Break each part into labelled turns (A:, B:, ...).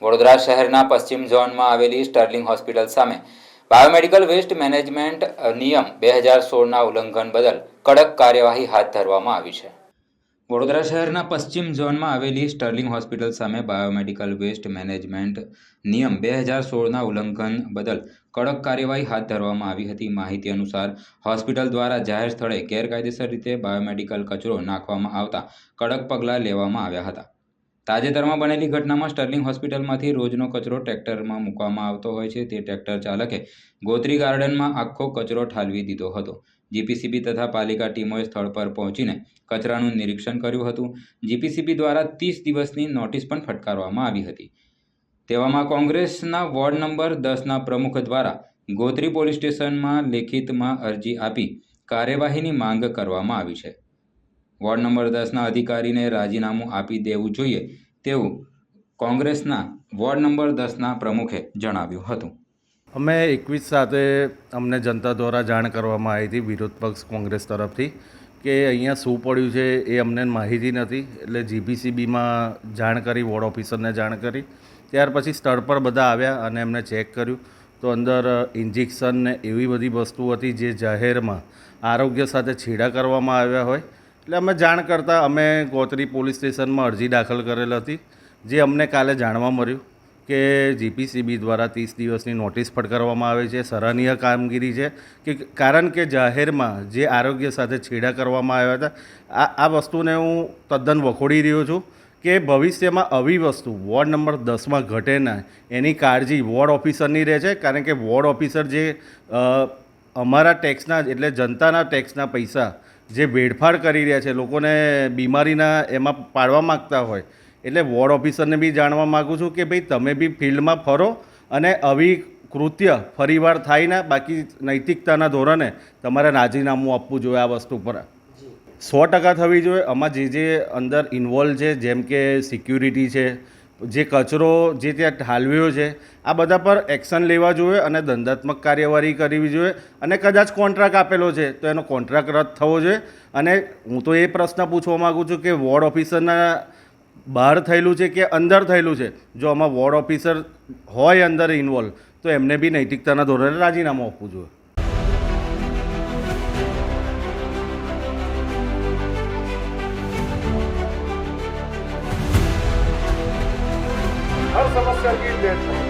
A: વડોદરા શહેરના પશ્ચિમ ઝોનમાં આવેલી સ્ટર્લિંગ હોસ્પિટલ સામે બાયોમેડિકલ વેસ્ટ મેનેજમેન્ટ નિયમ બે હજાર સોળના ઉલ્લંઘન બદલ કડક કાર્યવાહી હાથ ધરવામાં આવી છે. વડોદરા શહેરના પશ્ચિમ ઝોનમાં આવેલી સ્ટર્લિંગ હોસ્પિટલ સામે બાયોમેડિકલ વેસ્ટ મેનેજમેન્ટ નિયમ બે હજાર સોળના ઉલ્લંઘન બદલ કડક કાર્યવાહી હાથ ધરવામાં આવી હતી. માહિતી અનુસાર, હોસ્પિટલ દ્વારા જાહેર સ્થળે ગેરકાયદેસર રીતે બાયોમેડિકલ કચરો નાખવામાં આવતા કડક પગલાં લેવામાં આવ્યા હતા. તાજેતરમાં બનેલી ઘટનામાં સ્ટર્લિંગ હોસ્પિટલમાંથી રોજનો કચરો ટ્રેક્ટરમાં મૂકવામાં આવતો હોય છે. તે ટ્રેક્ટર ચાલકે ગોત્રી ગાર્ડનમાં આખો કચરો ઠાલવી દીધો હતો. જીપીસીબી તથા પાલિકા ટીમોએ સ્થળ પર પહોંચીને કચરાનું નિરીક્ષણ કર્યું હતું. જીપીસીબી દ્વારા ત્રીસ દિવસની નોટિસ પણ ફટકારવામાં આવી હતી. તેવામાં કોંગ્રેસના વોર્ડ નંબર દસના પ્રમુખ દ્વારા ગોત્રી પોલીસ સ્ટેશનમાં લેખિતમાં અરજી આપી કાર્યવાહીની માંગ કરવામાં આવી છે. વોર્ડ નંબર દસના અધિકારીને રાજીનામું આપી દેવું જોઈએ તેવું કોંગ્રેસના વોર્ડ નંબર દસના પ્રમુખે જણાવ્યું હતું.
B: અમે એકવીસ સાથે અમને જનતા દ્વારા જાણ કરવામાં આવી હતી વિરોધ પક્ષ કોંગ્રેસ તરફથી કે અહીંયા શું પડ્યું છે એ અમને માહિતી નથી. એટલે જીપીસીબીમાં જાણ કરી, વોર્ડ ઓફિસરને જાણ કરી. ત્યાર પછી સ્થળ પર બધા આવ્યા અને એમને ચેક કર્યું. તો અંદર ઇન્જેક્શન ને એવી બધી વસ્તુ હતી જે જાહેરમાં આરોગ્ય સાથે છેડા કરવામાં આવ્યા હોય. એટલે અમે જાણ કરતાં અમે ગોત્રી પોલીસ સ્ટેશનમાં અરજી દાખલ કરેલ હતી, જે અમને કાલે જાણવા મળ્યું. કે જીપીસીબી દ્વારા ત્રીસ દિવસની નોટિસ ફટકારવામાં આવે છે, સરાહનીય કામગીરી છે કે કારણ કે જાહેરમાં જે આરોગ્ય સાથે છેડા કરવામાં આવ્યા હતા, આ આ વસ્તુને હું તદ્દન વખોડી રહ્યો છું કે ભવિષ્યમાં આવી વસ્તુ વોર્ડ નંબર દસમાં ઘટે ના, એની કાળજી વોર્ડ ઓફિસરની રહે છે, કારણ કે વોર્ડ ઓફિસર જે અમારા ટેક્સના એટલે જનતાના ટેક્સના પૈસા જે વેડફાડ કરી રહ્યા છે, લોકોને બીમારીના એમાં પાડવા માગતા હોય એટલે વોર્ડ ઓફિસરને બી જાણવા માગું છું કે ભાઈ તમે બી ફિલ્ડમાં ફરો અને આવી કૃત્ય ફરીવાર થાય ના બાકી નૈતિકતાના ધોરણે તમારે રાજીનામું આપવું જોઈએ આ વસ્તુ પર. સો ટકા થવી જોઈએ. આમાં જે જે અંદર ઇન્વોલ્વ છે જેમ કે સિક્યુરિટી છે જે કચરો જે ત્યાં ઠાલવ્યો છે આ બધા પર એક્શન લેવા જોઈએ અને દંડાત્મક કાર્યવાહી કરવી જોઈએ અને કદાચ કોન્ટ્રાક્ટ આપેલો છે તો એનો કોન્ટ્રાક્ટ રદ થવો જોઈએ. અને હું તો એ પ્રશ્ન પૂછવા માગું છું કે વોર્ડ ઓફિસરના બહાર થયેલું છે કે અંદર થયેલું છે? જો આમાં વોર્ડ ઓફિસર હોય અંદર ઇન્વોલ્વ તો એમને બી નૈતિકતાના ધોરણે રાજીનામું આપવું જોઈએ.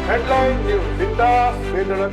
C: Headline news